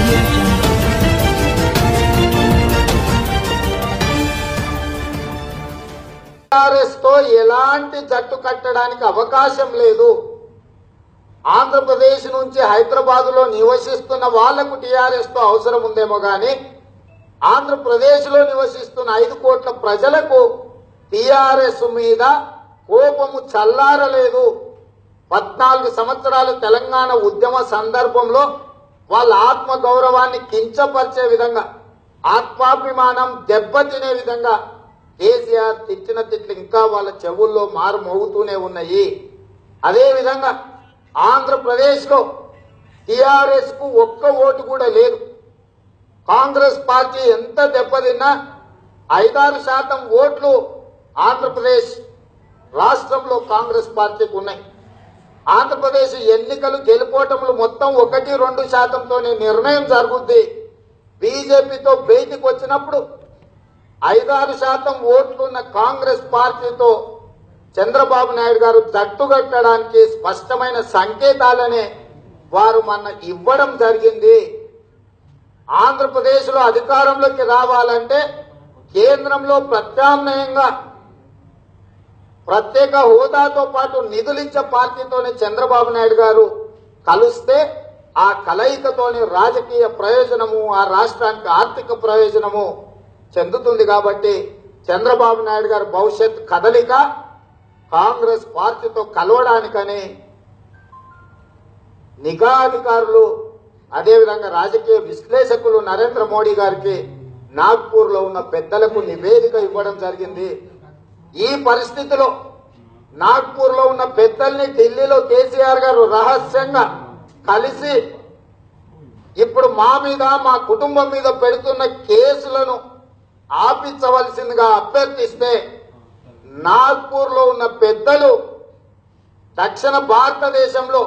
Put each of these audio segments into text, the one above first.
audio టీఆర్ఎస్తో ఎలాంటి జట్టు కట్టడానికి అవకాశం లేదు. ఆంధ్రప్రదేశ్ నుంచి హైదరాబాద్లో నివసిస్తున్న వాళ్ళకు టీఆర్ఎస్తో అవసరం ఉందేమో గాని ఆంధ్రప్రదేశ్లో నివసిస్తున్న ఐదు కోట్ల ప్రజలకు టీఆర్ఎస్ మీద కోపము చల్లారలేదు. పద్నాలుగు సంవత్సరాలు తెలంగాణ ఉద్యమ సందర్భంలో వాళ్ళ ఆత్మ గౌరవాన్ని కించపరిచే విధంగా ఆత్మాభిమానం దెబ్బతినే విధంగా కేసీఆర్ తిట్టిన తిట్లు ఇంకా వాళ్ళ చెవుల్లో మారు మోగుతూనే ఉన్నాయి. అదే విధంగా ఆంధ్రప్రదేశ్ టిఆర్ఎస్కు ఒక్క ఓటు కూడా లేదు. కాంగ్రెస్ పార్టీ ఎంత దెబ్బతిన్నా ఐదారు శాతం ఓట్లు ఆంధ్రప్రదేశ్ రాష్ట్రంలో కాంగ్రెస్ పార్టీకి ఉన్నాయి. ఆంధ్రప్రదేశ్ ఎన్నికలు గెలుపోవటములు మొత్తం ఒకటి రెండు శాతంతోనే నిర్ణయం జరుగుద్ది. బీజేపీతో బయటికి వచ్చినప్పుడు ఐదారు శాతం ఓట్లున్న కాంగ్రెస్ పార్టీతో చంద్రబాబు నాయుడు గారు జట్టుగట్టడానికి స్పష్టమైన సంకేతాలనే వారు మన ఇవ్వడం జరిగింది. ఆంధ్రప్రదేశ్లో అధికారంలోకి రావాలంటే కేంద్రంలో ప్రత్యామ్నాయంగా ప్రత్యేక హోదాతో పాటు నిధులించే పార్టీతోనే చంద్రబాబు నాయుడు గారు కలిస్తే ఆ కలయికతోని రాజకీయ ప్రయోజనము ఆ రాష్ట్రానికి ఆర్థిక ప్రయోజనము చెందుతుంది కాబట్టి చంద్రబాబు నాయుడు గారి భవిష్యత్ కదలిక కాంగ్రెస్ పార్టీతో కలవడానికని నిఘా అధికారులు అదేవిధంగా రాజకీయ విశ్లేషకులు నరేంద్ర మోడీ గారికి నాగ్పూర్లో ఉన్న పెద్దలకు నివేదిక ఇవ్వడం జరిగింది. ఈ పరిస్థితిలో నాగ్పూర్లో ఉన్న పెద్దల్ని ఢిల్లీలో కేసీఆర్ గారు రహస్యంగా కలిసి ఇప్పుడు మా మీద మా కుటుంబం మీద పెడుతున్న కేసులను ఆపించవలసిందిగా అభ్యర్థిస్తే నాగ్పూర్లో ఉన్న పెద్దలు దక్షిణ భారతదేశంలో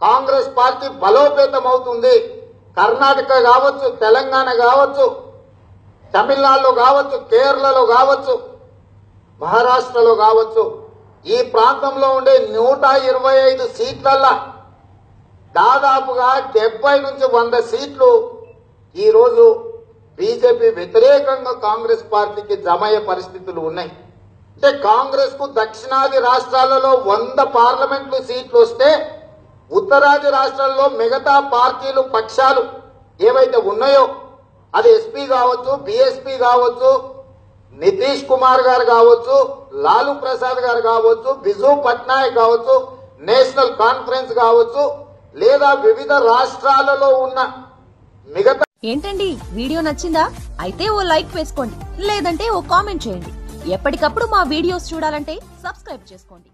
కాంగ్రెస్ పార్టీ బలోపేతం అవుతుంది కర్ణాటక కావచ్చు తెలంగాణ కావచ్చు తమిళనాడులో కావచ్చు కేరళలో కావచ్చు. మహారాష్ట్రలో కావచ్చు ఈ ప్రాంతంలో ఉండే నూట ఇరవై ఐదు సీట్లల్లా దాదాపుగా డెబ్బై నుంచి వంద సీట్లు ఈరోజు బీజేపీ వ్యతిరేకంగా కాంగ్రెస్ పార్టీకి జమయ్యే పరిస్థితులు ఉన్నాయి. అంటే కాంగ్రెస్కు దక్షిణాది రాష్ట్రాలలో వంద పార్లమెంట్లు సీట్లు వస్తే ఉత్తరాది రాష్ట్రాల్లో మిగతా పార్టీలు పక్షాలు ఏవైతే ఉన్నాయో అది ఎస్పీ కావచ్చు బీఎస్పీ కావచ్చు నితీష్ కుమార్ గారు కావచ్చు లాలూ ప్రసాద్ గారు కావచ్చు బిజు పట్నాయక్ కావచ్చు నేషనల్ కాన్ఫరెన్స్ కావచ్చు లేదా వివిధ రాష్ట్రాలలో ఉన్న మిగతా ఏంటండి? వీడియో నచ్చిందా? అయితే ఓ లైక్ వేసుకోండి లేదంటే ఓ కామెంట్ చేయండి. ఎప్పటికప్పుడు మా వీడియోస్ చూడాలంటే సబ్స్క్రైబ్ చేసుకోండి.